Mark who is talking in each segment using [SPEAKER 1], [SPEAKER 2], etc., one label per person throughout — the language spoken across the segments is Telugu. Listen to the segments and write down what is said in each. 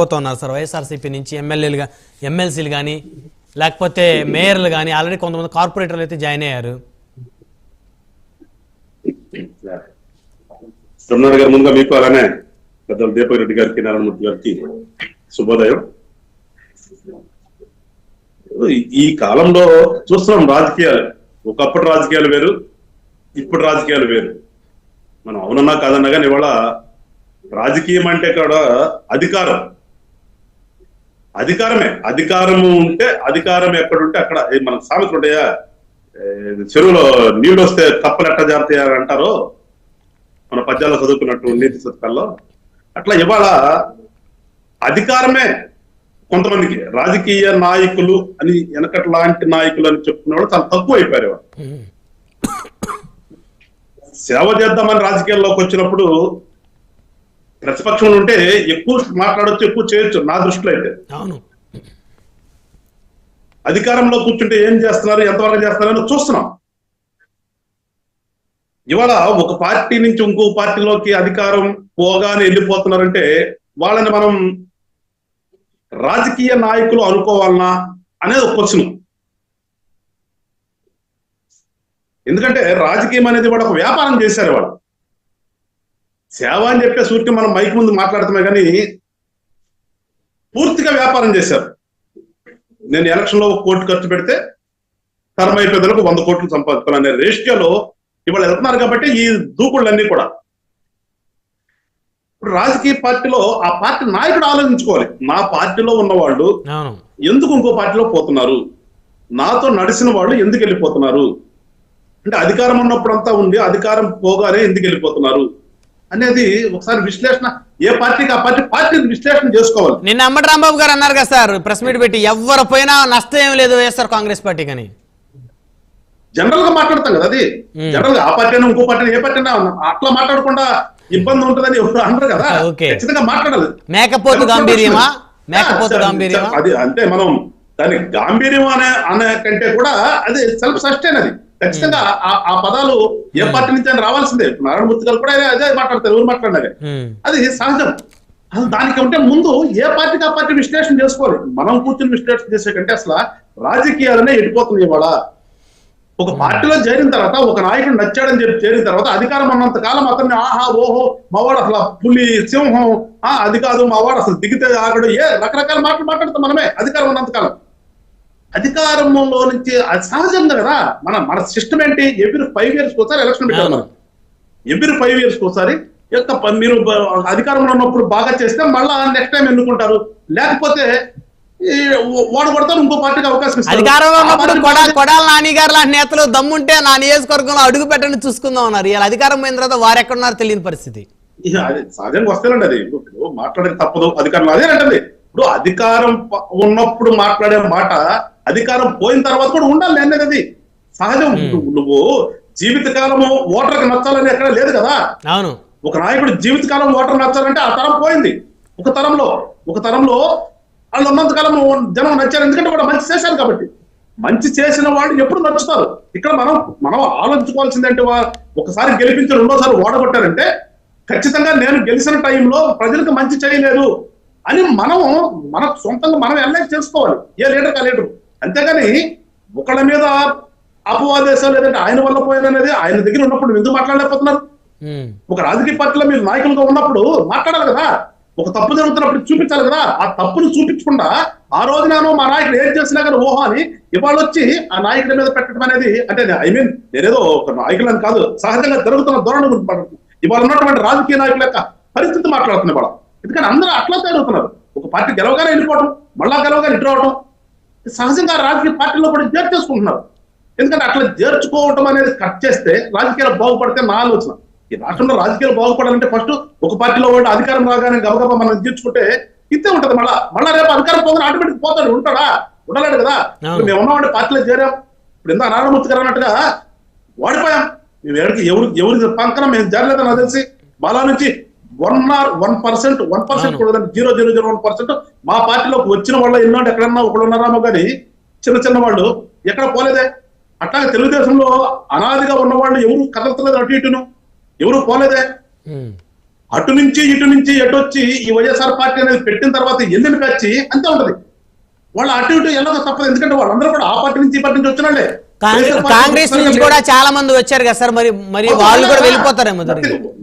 [SPEAKER 1] పోతున్నారు సార్. వైఎస్ఆర్సీపీ నుంచి ఎమ్మెల్యేలుగా ఎమ్మెల్సీలు కానీ లేకపోతే మేయర్లు కానీ ఆల్రెడీ కొంతమంది కార్పొరేటర్లు అయితే జాయిన్ అయ్యారు.
[SPEAKER 2] రమణారావు గారు ముందుగా మీకు అలానే పెద్దలు దీపక్ రెడ్డి గారికి నారాయణమూర్తి గారికి శుభోదయం. ఈ కాలంలో చూస్తున్నాం రాజకీయాలు. ఒకప్పుడు రాజకీయాలు వేరు ఇప్పుడు రాజకీయాలు వేరు. మనం అవునన్నా కాదన్నా కానీ ఇవాళ రాజకీయం అంటే కూడా అధికారం. అధికారమే. అధికారము ఉంటే అధికారం ఎక్కడుంటే అక్కడ. మన సామెతలు ఉంటాయా? చెరువులో నీళ్ళు వస్తే కప్పలు ఎట్ట జారుతాయి అని అంటారో మన పద్యాల్లో చదువుకున్నట్టు నీతి సత్కాల్లో. అట్లా ఇవాళ అధికారమే కొంతమందికి. రాజకీయ నాయకులు అని వెనకటి లాంటి నాయకులు అని చెప్పుకునే వాళ్ళు చాలా తక్కువ అయిపోయారు ఇవాళ. సేవ చేద్దామని రాజకీయాల్లోకి వచ్చినప్పుడు ప్రతిపక్షంలో ఉంటే ఎక్కువ మాట్లాడొచ్చు ఎక్కువ చేయొచ్చు నా దృష్టిలో అయితే.
[SPEAKER 1] అవును.
[SPEAKER 2] అధికారంలో కూర్చుంటే ఏం చేస్తున్నారు ఎంతవరకు చేస్తున్నారని చూస్తున్నాం. ఇవాళ ఒక పార్టీ నుంచి ఇంకో పార్టీలోకి అధికారం పోగానే వెళ్ళిపోతున్నారంటే వాళ్ళని మనం రాజకీయ నాయకులు అనుకోవాలనా అనేది ఒక క్వశ్చన్ ఎందుకంటే రాజకీయం అనేది కూడా ఒక వ్యాపారం చేశారు వాళ్ళు. సేవ అని చెప్పే సూర్యుని మనం మైక్ ముందు మాట్లాడుతున్నాం కానీ పూర్తిగా వ్యాపారం చేశారు. నేను ఎలక్షన్లో ఒక కోటి ఖర్చు పెడితే టర్మ్ అయిపోయేందుకు వంద కోట్లు సంపాదించాను అనే రేషియోలో ఇవాళ వెళ్తున్నారు కాబట్టి ఈ దూకుళ్ళన్నీ కూడా. ఇప్పుడు రాజకీయ పార్టీలో ఆ పార్టీ నాయకుడు ఆలోచించుకోవాలి. నా పార్టీలో ఉన్న వాళ్ళు
[SPEAKER 1] అవును.
[SPEAKER 2] ఎందుకు ఇంకో పార్టీలో పోతున్నారు? నాతో నడిచిన వాళ్ళు ఎందుకు వెళ్ళిపోతున్నారు? అంటే అధికారం ఉన్నప్పుడంతా ఉండి అధికారం పోగానే ఎందుకు వెళ్ళిపోతున్నారు? అనేది ఒకసారి విశ్లేషణ ఏ పార్టీకి ఆ పార్టీ పార్టీ విశ్లేషణ చేసుకోవాలి.
[SPEAKER 1] నిన్న అమ్మటి రాంబాబు గారు అన్నారు కదా సార్ ప్రెస్ మీట్ పెట్టి ఎవరు పోయినా నష్టం ఏం లేదు వైఎస్ఆర్ కాంగ్రెస్ పార్టీకి అని
[SPEAKER 2] జనరల్గా మాట్లాడతాం కదా అది. జనరల్గా ఆ పార్టీ అయినా ఇంకో పార్టీ ఏ పార్టీ అయినా అట్లా మాట్లాడకుండా ఇబ్బంది ఉంటుందని ఎవరు అనరు కదా. ఖచ్చితంగా మాట్లాడాలి.
[SPEAKER 1] మేకపోతు గాంభీర్యమా? మేకపోతు గాంభీర్యమా?
[SPEAKER 2] అది అంటే మనం దాని గాంభీర్యం అనే అనే కంటే కూడా అది సెల్ఫ్ సస్టైన్ అది. ఖచ్చితంగా ఆ- ఆ పదాలు ఏ పార్టీ నుంచి అయినా రావాల్సిందే. నారాయణమూర్తి గారు కూడా అదే- అదే మాట్లాడతారు ఎవరు మాట్లాడినారే
[SPEAKER 1] ఉమ్,
[SPEAKER 2] అది సహజం. అసలు దానికంటే ముందు ఏ పార్టీకి ఆ పార్టీ విశ్లేషణ చేసుకోవాలి? మనం కూర్చొని విశ్లేషణ చేసే కంటే అసలు రాజకీయాలనే ఎడిపోతుంది ఇవాళ. ఒక పార్టీలో చేరిన తర్వాత ఒక నాయకుడు నచ్చాడని చెప్పి చేరిన తర్వాత అధికారం ఉన్నంత కాలం అతన్ని ఆహా ఓహో మావాడు అసలు పులి సింహం ఆ అది కాదు మావాడు అసలు దిగితే ఆగడు. ఏ రకరకాల మాటలు మాట్లాడతాం మనమే అధికారం ఉన్నంత కాలం. అధికారంలో నుంచి అది సహజంగా కదా మన మన సిస్టమ్ ఏంటి? ఎవ్రీ ఫైవ్ ఇయర్స్ ఒకసారి ఎలక్షన్ పెట్టారు మనం ఎవ్రీ ఫైవ్ ఇయర్స్ ఒకసారి యొక్క మీరు అధికారంలో ఉన్నప్పుడు బాగా చేస్తే మళ్ళా నెక్స్ట్ టైం ఎన్నుకుంటారు? లేకపోతే ఓడ కొడతారు ఇంకో పార్టీకి అవకాశం.
[SPEAKER 1] అధికారంలో ఉన్నప్పుడు కొడాల నాని గారు లాంటి నేతలు దమ్ముంటే నా నియోజకవర్గంలో అడుగు పెట్టండి చూసుకుందాం అన్నారు. ఇలా అధికారం పోయిన తర్వాత వారు ఎక్కడున్నారో తెలియని పరిస్థితి.
[SPEAKER 2] అది సహజంగా వస్తేనండి అది. మాట్లాడక తప్పదు. అధికారం అదేనంటది ఇప్పుడు అధికారం ఉన్నప్పుడు మాట్లాడే మాట అధికారం పోయిన తర్వాత కూడా ఉండాలి నేను అనేది సహజం. నువ్వు- జీవితకాలము ఓటర్కి నచ్చాలని ఎక్కడ లేదు కదా.
[SPEAKER 1] అవును.
[SPEAKER 2] ఒక నాయకుడు జీవితకాలం ఓటర్ నచ్చాలంటే ఆ తరం పోయింది. ఒక తరంలో ఒక తరంలో వాళ్ళు ఉన్నంతకాలం జనం నచ్చారు. ఎందుకంటే కూడా మంచి చేశారు కాబట్టి. మంచి చేసిన వాళ్ళు ఎప్పుడు నచ్చుతారు. ఇక్కడ మనం మనం ఆలోచించుకోవాల్సిందంటే ఒకసారి గెలిపించి రెండోసారి ఓడగొట్టారంటే ఖచ్చితంగా నేను గెలిచిన టైంలో ప్రజలకు మంచి చేయలేదు. అని మనం మన సొంతంగా మనం ఎల్లైక్ చేసుకోవాలి. ఏ లీడర్ కా లీడర్ అంతేగాని ఒకళ్ళ మీద అపవాదేశాలు లేదంటే ఆయన వల్ల పోయిందనేది ఆయన దగ్గర ఉన్నప్పుడు ఎందుకు మాట్లాడలేకపోతున్నారు? ఒక రాజకీయ పార్టీలో మీరు నాయకులుగా ఉన్నప్పుడు మాట్లాడాలి కదా. ఒక తప్పు జరుగుతున్నప్పుడు చూపించాలి కదా. ఆ తప్పును చూపించకుండా ఆ రోజు నేను మా నాయకుడు ఏం చేసినా కానీ ఓహో అని ఇవాళ వచ్చి ఆ నాయకుడి మీద పెట్టడం అనేది అంటే ఐ మీన్ నేనేదో ఒక నాయకులు అని కాదు సహజంగా జరుగుతున్న ధోరణి గురించి. ఇవాళ ఉన్నటువంటి రాజకీయ నాయకుల యొక్క పరిస్థితి మాట్లాడుతున్నా ఇవాళ. ఎందుకంటే అందరూ అట్లా తయారవుతున్నారు ఒక పార్టీ గెలవగానే వెళ్ళిపోవడం మళ్ళా గెలవగానే ఇటు రావడం సహజంగా రాజకీయ పార్టీలో కూడా చేర్చేసుకుంటున్నారు ఎందుకంటే అట్లా చేర్చుకోవటం అనేది కట్ చేస్తే రాజకీయాలు బాగుపడితే నా ఆలోచన. ఈ రాష్ట్రంలో రాజకీయాలు బాగుపడాలంటే ఫస్ట్ ఒక పార్టీలో వాళ్ళు అధికారం రాగానే గబగబా మనం తీర్చుకుంటే ఇంతే ఉంటది. మళ్ళా మళ్ళా రేపు అధికారం పోగానే ఆటోమేటిక్ పోతాడు ఉంటాడా? ఉండలేడు కదా. ఇప్పుడు మేము ఉన్నామంటే పార్టీలో చేరాం. ఇప్పుడు ఎంత నారాయణమూర్తి గారు అన్నట్టుగా వాడిపోయాం. మేము ఎవరికి ఎవరు ఎవరి పంకనం మేము చేరలేదని నాకు తెలిసి బాలా నుంచి one or one percent one percent కూడా zero zero zero one percent మా పార్టీలోకి వచ్చిన వాళ్ళు ఎన్నో ఎక్కడన్నా ఒకళ్ళు ఉన్నారామో కానీ చిన్న చిన్న వాళ్ళు. ఎక్కడ పోలేదే? అట్లాగే తెలుగుదేశంలో అనాదిగా ఉన్న వాళ్ళు ఎవరు కదలతలేదు అటు ఇటును? ఎవరు పోలేదే? అటు నుంచి ఇటు నుంచి ఎటు వచ్చి ఈ వైఎస్ఆర్ పార్టీ అనేది పెట్టిన తర్వాత ఎల్లుని వచ్చి? అంతే ఉంటది. వాళ్ళు అటు ఇటు వెళ్ళక తప్పదు. ఎందుకంటే వాళ్ళందరూ కూడా ఆ పార్టీ నుంచి ఈ పార్టీ నుంచి వచ్చిన వాళ్ళే.
[SPEAKER 1] కాంగ్రెస్ నుంచి కూడా చాలా మంది వచ్చారు కదా సార్ మరి మరి వాళ్ళు కూడా వెళ్ళిపోతారేమో.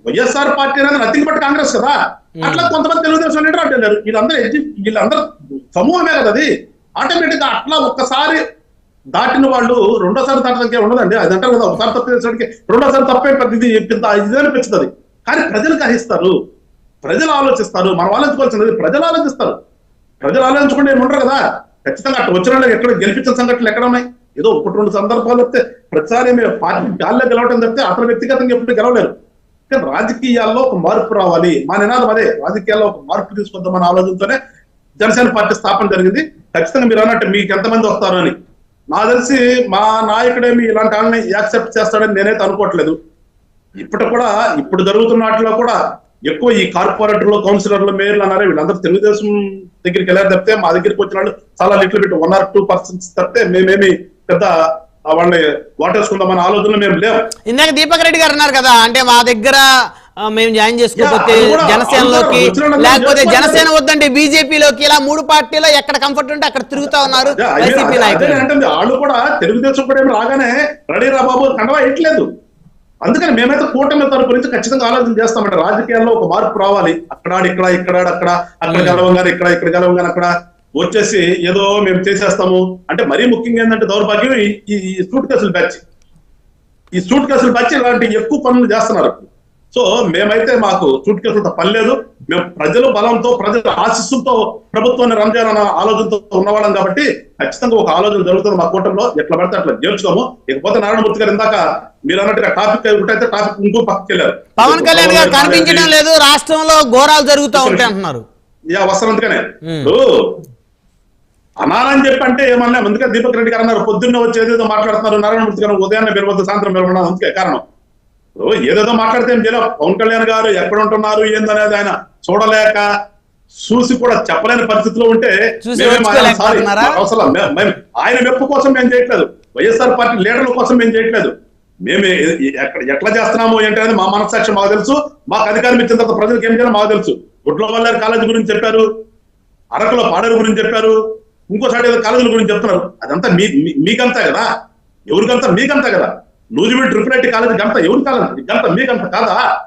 [SPEAKER 2] వైఎస్ఆర్ పార్టీ అనేది నథింగ్ బట్ కాంగ్రెస్ కదా. అట్లా కొంతమంది తెలుగుదేశం లీడర్ అటు వెళ్ళారు. వీళ్ళందరూ వీళ్ళందరూ సమూహమే కదా అది. ఆటోమేటిక్గా అట్లా ఒక్కసారి దాటిన వాళ్ళు రెండోసారి దాటడానికి ఉండదండి. అది అంటారు కదా ఒకసారి తప్పు చేసడానికి రెండోసారి తప్పే పెద్ద ఇది అనిపిస్తుంది కానీ ప్రజలు గ్రహిస్తారు. ప్రజలు ఆలోచిస్తారు. మనం ఆలోచించుకోవాల్సినది ప్రజలు ఆలోచిస్తారు. ప్రజలు ఆలోచించకుండా ఏమి ఉండరు కదా. ఖచ్చితంగా అట్లా వచ్చిన ఎక్కడ గెలిపించిన సంఘటనలు ఎక్కడ ఉన్నాయి? ఏదో ఒకటి రెండు సందర్భాలు చెప్తే ప్రతిసారి మేము పార్టీ గాల్లో గెలవడం చెప్తే అతను వ్యక్తిగతంగా ఎప్పుడు గెలవలేరు కానీ రాజకీయాల్లో ఒక మార్పు రావాలి. మా నినాదం అదే. రాజకీయాల్లో ఒక మార్పు తీసుకుందామన్న ఆలోచనతోనే జనసేన పార్టీ స్థాపన జరిగింది. ఖచ్చితంగా మీరు అన్నట్టు మీకు ఎంతమంది వస్తారు అని. నాకు తెలిసి మా నాయకుడేమి ఇలాంటి వాళ్ళని యాక్సెప్ట్ చేస్తాడని నేనైతే అనుకోవట్లేదు. ఇప్పుడు కూడా ఇప్పుడు జరుగుతున్న వాటిలో కూడా ఎక్కువ ఈ కార్పొరేటర్లు కౌన్సిలర్లు మేయర్లు అన్నారే. వీళ్ళందరూ తెలుగుదేశం దగ్గరికి వెళ్ళారు తప్పితే మా దగ్గరికి వచ్చిన వాళ్ళు చాలా little bit one or two percents తప్పితే మేమేమి పెద్ద వాళ్ళని వాటేసుకుందామన్న ఆలోచనలు మేము లేవు
[SPEAKER 1] ఇందాక దీపక్ రెడ్డి గారు అన్నారు కదా అంటే మా దగ్గర మేము జాయిన్ చేసుకోకపోతే జనసేనలోకి లేకపోతే. జనసేన వద్దండి బీజేపీలోకి ఇలా మూడు పార్టీలో ఎక్కడ కంఫర్ట్ ఉంటే అక్కడ తిరుగుతా ఉన్నారు వైసీపీ నాయకులు.
[SPEAKER 2] వాళ్ళు కూడా తెలుగుదేశం కూడా ఏమి రాగానే రెడీ రా బాబు కండవా ఇట్లేదు అందుకని మేమైతే కూటమి తరపు నుంచి ఖచ్చితంగా ఆలోచన చేస్తామంటే రాజకీయాల్లో ఒక మార్పు రావాలి. అక్కడ ఇక్కడ ఇక్కడ అక్కడ అక్కడ గెలవంగానే ఇక్కడ ఇక్కడ గెలవంగానే అక్కడ వచ్చేసి ఏదో మేము చేసేస్తాము. అంటే మరీ ముఖ్యంగా ఏంటంటే దౌర్భాగ్యం ఈ- సూట్ కేసులు బ్యాచ్ ఈ సూట్ కేసులు బ్యాచ్ ఇలాంటి ఎక్కువ పనులు చేస్తున్నారు. సో మేమైతే మాకు సూట్ కేసులతో పని లేదు. మేము ప్రజలు బలంతో ప్రజల ఆశీస్సులతో ప్రభుత్వాన్ని రన్ చేయాలన్న ఆలోచనతో ఉన్నవాళ్ళం కాబట్టి ఖచ్చితంగా ఒక ఆలోచన జరుగుతుంది మా కూటమిలో. ఎట్లా పడితే అట్లా చేర్చుకోము ఇకపోతే నారాయణమూర్తి గారు ఇందాక మీరు అన్నట్టుగా టాపిక్ ఒకటైతే టాపిక్ ఇంకో పక్కకి వెళ్ళారు.
[SPEAKER 1] పవన్ కళ్యాణ్ గారు కనిపించడం లేదు రాష్ట్రంలో ఘోరాలు జరుగుతూ ఉంటాయి అంటున్నారు.
[SPEAKER 2] యా వస్తారు అందుకనే
[SPEAKER 1] మ్మ్.
[SPEAKER 2] ఇప్పుడు అనాలని చెప్పి అంటే ఏమన్నా? అందుకే దీపక్ రెడ్డి గారు అన్నారు పొద్దున్న వచ్చి ఏదేదో మాట్లాడుతున్నారు నారాయణమూర్తి గారు ఉదయాన్నే మీరు సాయంత్రం ఉన్నారు అందుకే కారణం. ఏదేదో మాట్లాడితే ఏం చేయలేం పవన్ కళ్యాణ్ గారు ఎక్కడ ఉంటున్నారు ఏందనేది ఆయన చూడలేక చూసి కూడా చెప్పలేని పరిస్థితిలో ఉంటే అవసరం ఆయన మెప్పు కోసం మేము చేయట్లేదు. వైఎస్ఆర్ పార్టీ లీడర్ల కోసం మేము చేయట్లేదు. మేము ఎక్కడ ఎట్లా చేస్తున్నాము ఏంటి అనేది మా మనస్సాక్షి మాకు తెలుసు. మాకు అధికారం ఇచ్చిన తర్వాత ప్రజలకు ఏం చేయాలో మాకు తెలుసు. గుడ్ల వల్లారి కాలేజీ గురించి చెప్పారు. అరకులో పాడేరు గురించి చెప్పారు. ఇంకోసారి ఏదో కాలేజీల గురించి చెప్తున్నారు. అదంతా మీ మీకంతా కదా? ఎవరికంతా మీకంతా కదా? నూజివీడు ట్రిపుల్ ఐటీ కాలేజీ గంత ఎవరి కాలేజీ గంట మీకంత కాదా?